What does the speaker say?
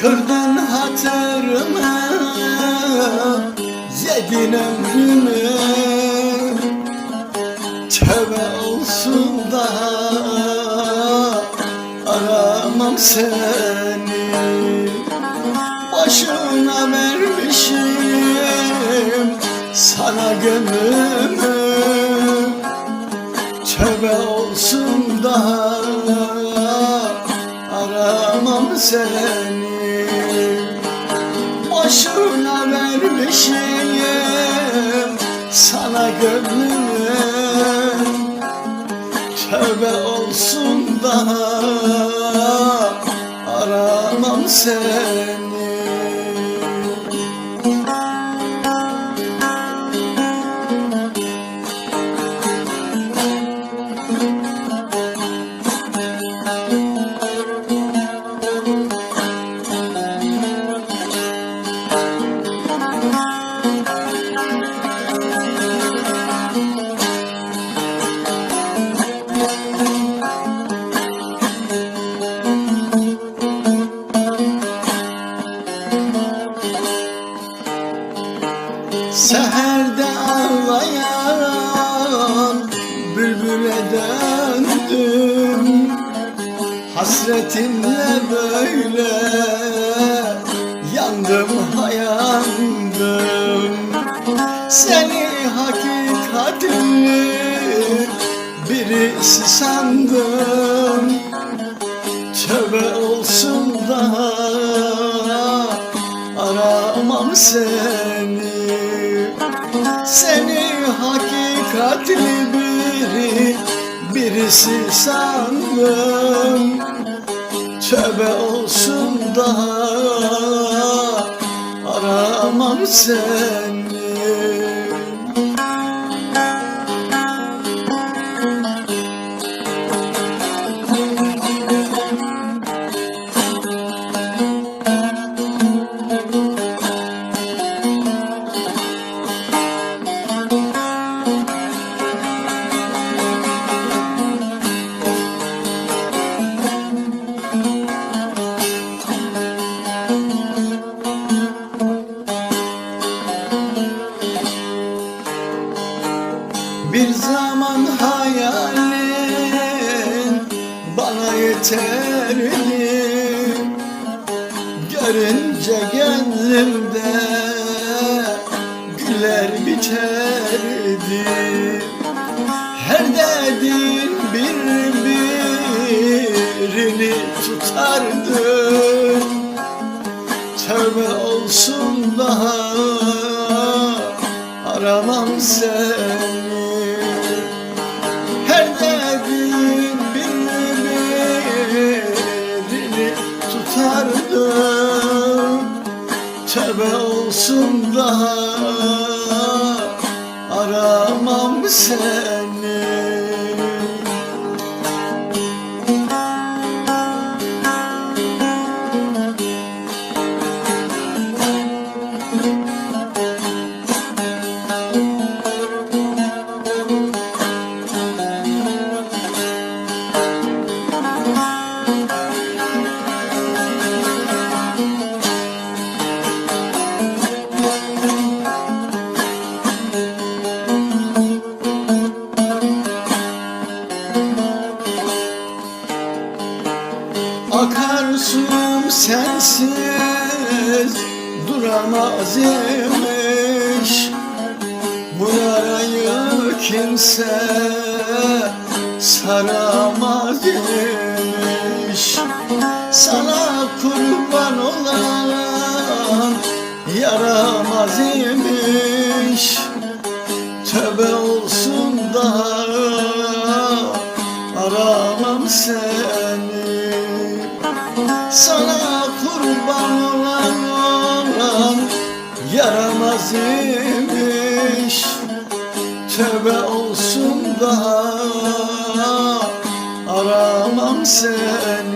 Kırdın hatırımı Yedin ömrümü. Tövbe olsun da Aramam seni. Boşuna vermişim Sana gönlümü. Tövbe olsun da aramam seni. Vermişim Sana gönlümü Tövbe olsun daha Aramam seni Seherde ağlayan bülbüle döndüm. Hasretinle böyle yandım hayandım. Seni hakikatli birisi sandım Tövbe olsun daha aramam seni Seni hakikatli biri birisi sandım. Tövbe olsun daha aramam seni yeterdi Görünce gönlümde güller biterdi Her derdin birbirini tutardı Tövbe olsun daha aramam seni birbirini tutardı Tövbe olsun daha aramam seni Akarsum sensiz duramaz imiş. Bu yarayı kimse saramaz imiş. Sana kurban olan yaramaz imiş yaramaz imiş Tövbe olsun daha aramam seni